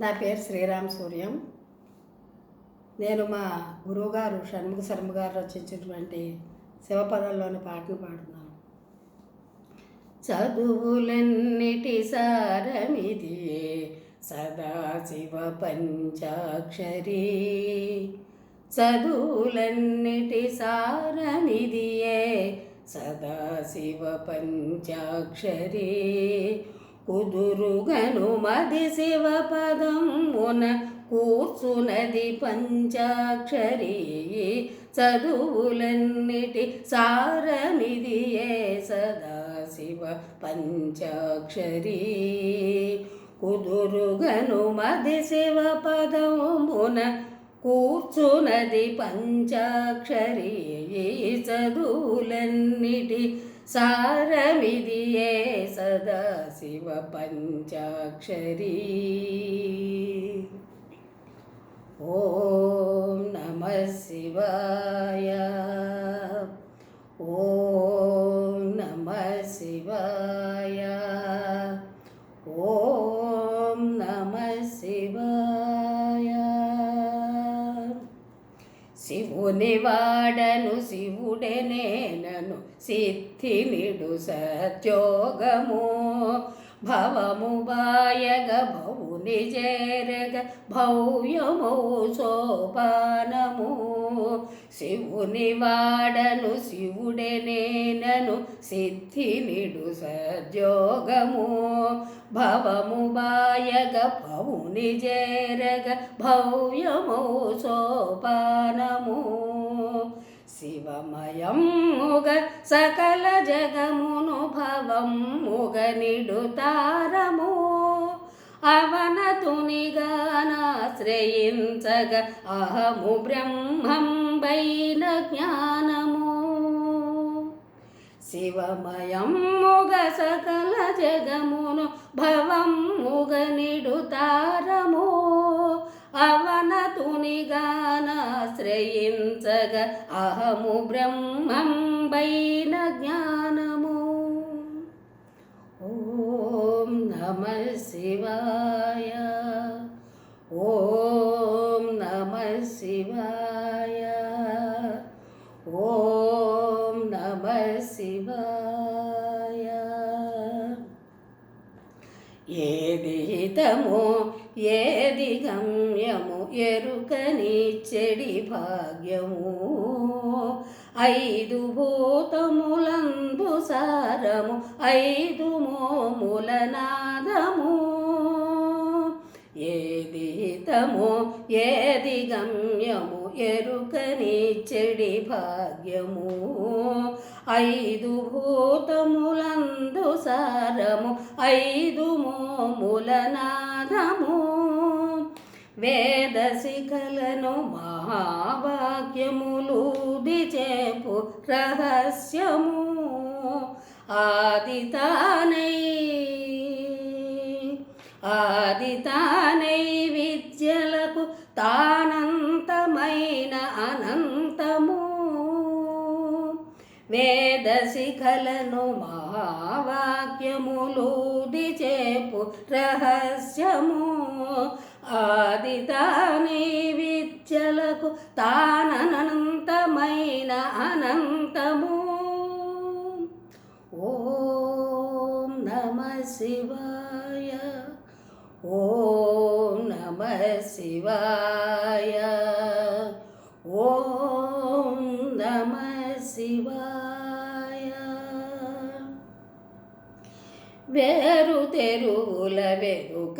నా పేరు శ్రీరామ్ సూర్యం. నేను మా గురువుగారు షణ్ముఖ శర్మ గారు రచించినటువంటి శివపదంలోని పాటను పాడుతున్నాను. చదువులన్నిటి సారమిది సదాశివ పంచాక్షరి. చదువులన్నిటి సారమిదియే సదాశివ పంచాక్షరి. కుదురుగను మది శివ పదమున కూర్చునది పంచాక్షరి. చదువులన్నిటి సారమిదియే సదాశివ పంచాక్షరి. కుదురుగను మది శివ పదమున కూర్చునది పంచాక్షరి. చదువులన్నిటి సారమిదియే సదాశివ పంచాక్షరి. ఓం నమ శివాయ. ఓం నమ శివాయ. ఓం నమ శివాయ. శివుని వాడను శివుడే నేనను సిద్ధి నిడు సత్యోగము భవము బాయగ భవుని నిజేరగ భవ్యమౌ సోపానము. శివుని వాడను శివుడే నేనను సిద్ధి నిడు సద్యోగము భవము బాయగ భవుని చేరగ భవ్యమౌ సోపానము. శివమయముగ సకల జగమును భవముగ నిడుతారము అవనతునిగానాశ్రయించగ అహము బ్రహ్మం వైన జ్ఞానము శివమయముగ సకల జగమును భవముగ నిడుతారము అవనతునిగానాశ్రయించగ అహము బ్రహ్మం వైన జ్ఞానము. ఓం నమ శివాయ. ఓం నమ శివాయ. ఓం నమ శివాయ. ఏది హితమో ఏది గమ్యము ఎరుకని చెడి భాగ్యము. ఐదు భూతములందు సారము ఐదు మోముల నాదము. ఏది హితము ఏది గమ్యము ఎరుకని చెడి భాగ్యము. ఐదు భూతములందు సారము ఐదు మోముల నాదము. వేద శిఖలను మహావాక్యములు దిచేపు రహస్యము ఆదితానై ఆదితానై విద్యలకు తానంతమైన అనంతము. వేద శిఖలను మహావాక్యములు దిచేపు రహస్యము ఆదితాని విద్యలకు తాననంతమైన అనంతము. ఓం నమ శివాయ ఓం నమ శివాయ ఓం నమ శివాయ. వేరు తెరువుల వెదుక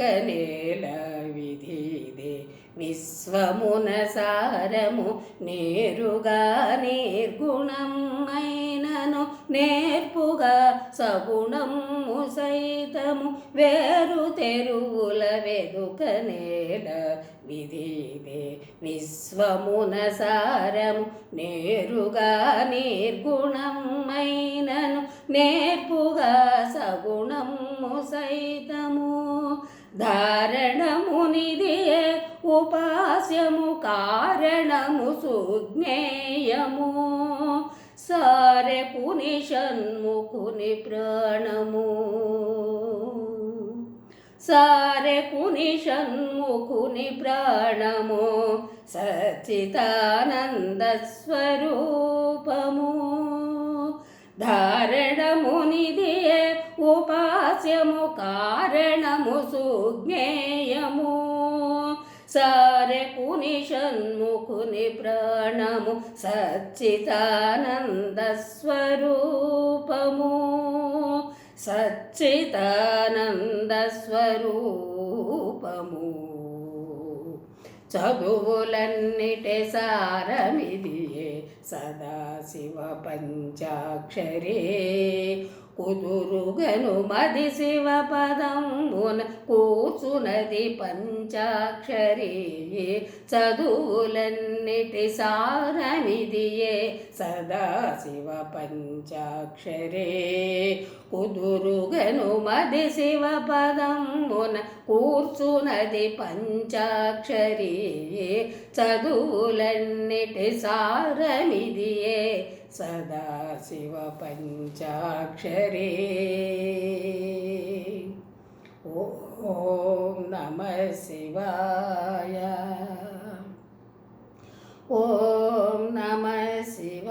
విశ్వమున సారము నేరుగా నిర్గుణమైనను నేర్పుగా సగుణము సైతము వేరు తెరువుల వెదుక నేల విధిదే. విశ్వమున సారము నేరుగా నిర్గుణమైనను నేర్పుగా సగుణము సైతము. ధారణమునిదియే ఉపాస్యము కారణము సుజ్ఞేయము. సారెకుని షణ్ముకుని ప్రాణము. సారెకుని షణ్ముఖుని ప్రాణము సచితానంద స్వరూపము. ధారణమునిదియే ఉపాస్యము కారణము సుజ్ఞే సారెకుని షణ్ముఖుని ప్రాణము సచ్చితానంద స్వరూపము. సచ్చితానంద స్వరూపము. చదువులన్నిటి సారమిదియే సదాశివ పంచాక్షరే. కుదురుగను మది శివ పదంబున కూచునది పంచాక్షరి. చదువులన్నిటి సారమిదియే సదా శివ పంచాక్షరే. కుదురుగను మది శివ పదంబున కూర్చునది పంచాక్షరి. చదువులన్నిటి సారమిదియే सदाशिवपञ्चाक्षरे ॐ नमः शिवाय ॐ नमः शिव